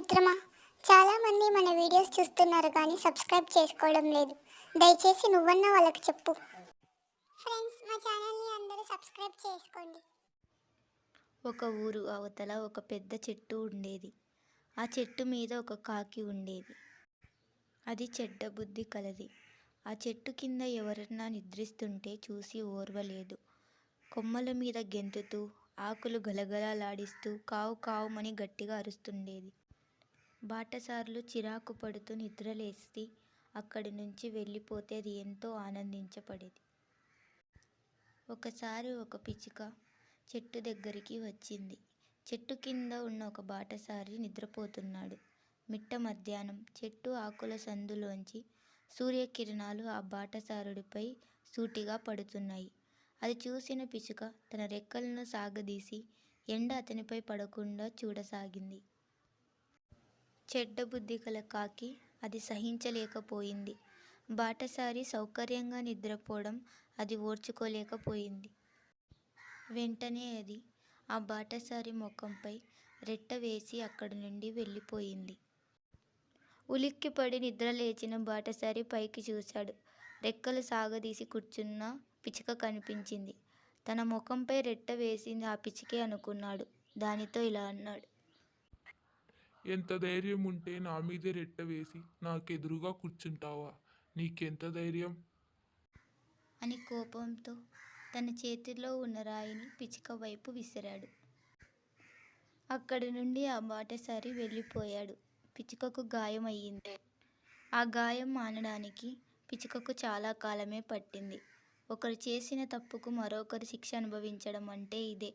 మిత్రమా చాలామంది మన వీడియోస్ చూస్తున్నారు కానీ సబ్స్క్రైబ్ చేసుకోవడం లేదు. దయచేసి నువ్వన్నా వాళ్ళకి చెప్పు. ఫ్రెండ్స్ మా ఛానల్ని అందరూ సబ్స్క్రైబ్ చేసుకోండి. ఒక ఊరు అవతల ఒక పెద్ద చెట్టు ఉండేది. ఆ చెట్టు మీద ఒక కాకి ఉండేది. అది చెడ్డ బుద్ధి కలది. ఆ చెట్టు కింద ఎవరన్నా నిద్రిస్తుంటే చూసి ఓర్వలేదు. కొమ్మల మీద గెంతుతూ ఆకులు గలగలలాడిస్తూ కావు కావుమని గట్టిగా అరుస్తుండేది. బాటసారులు చిరాకు పడుతూ నిద్రలేసి అక్కడి నుంచి వెళ్ళిపోతే అది ఎంతో ఆనందించబడేది. ఒకసారి ఒక పిచ్చుక చెట్టు దగ్గరికి వచ్చింది. చెట్టు కింద ఉన్న ఒక బాటసారి నిద్రపోతున్నాడు. మిట్ట మధ్యాహ్నం చెట్టు ఆకుల సందులోంచి సూర్యకిరణాలు ఆ బాటసారుడిపై సూటిగా పడుతున్నాయి. అది చూసిన పిచ్చుక తన రెక్కలను సాగదీసి ఎండ అతనిపై పడకుండా చూడసాగింది. చెడ్డ బుద్ధి గల కాకి అది సహించలేకపోయింది. బాటసారి సౌకర్యంగా నిద్రపోవడం అది ఓర్చుకోలేకపోయింది. వెంటనే అది ఆ బాటసారి ముఖంపై రెట్ట వేసి అక్కడి నుండి వెళ్ళిపోయింది. ఉలిక్కిపడి నిద్రలేచిన బాటసారి పైకి చూశాడు. రెక్కలు సాగదీసి కూర్చున్న పిచ్చుక కనిపించింది. తన ముఖంపై రెట్ట వేసింది ఆ పిచ్చికే అనుకున్నాడు. దానితో ఇలా అన్నాడు. ఎంత ధైర్యం ఉంటే నా మీదే రెట్ట వేసి నాకెదురుగా కూర్చుంటావా? నీకెంత ధైర్యం? అని కోపంతో తన చేతిలో ఉన్న రాయిని పిచ్చుక వైపు విసిరాడు. అక్కడి నుండి ఆ బాటసారి వెళ్ళిపోయాడు. పిచ్చుకకు గాయం అయ్యింది ఆ గాయం మానడానికి పిచ్చుకకు చాలా కాలమే పట్టింది. ఒకరు చేసిన తప్పుకు మరొకరు శిక్ష అనుభవించడం అంటే ఇదే.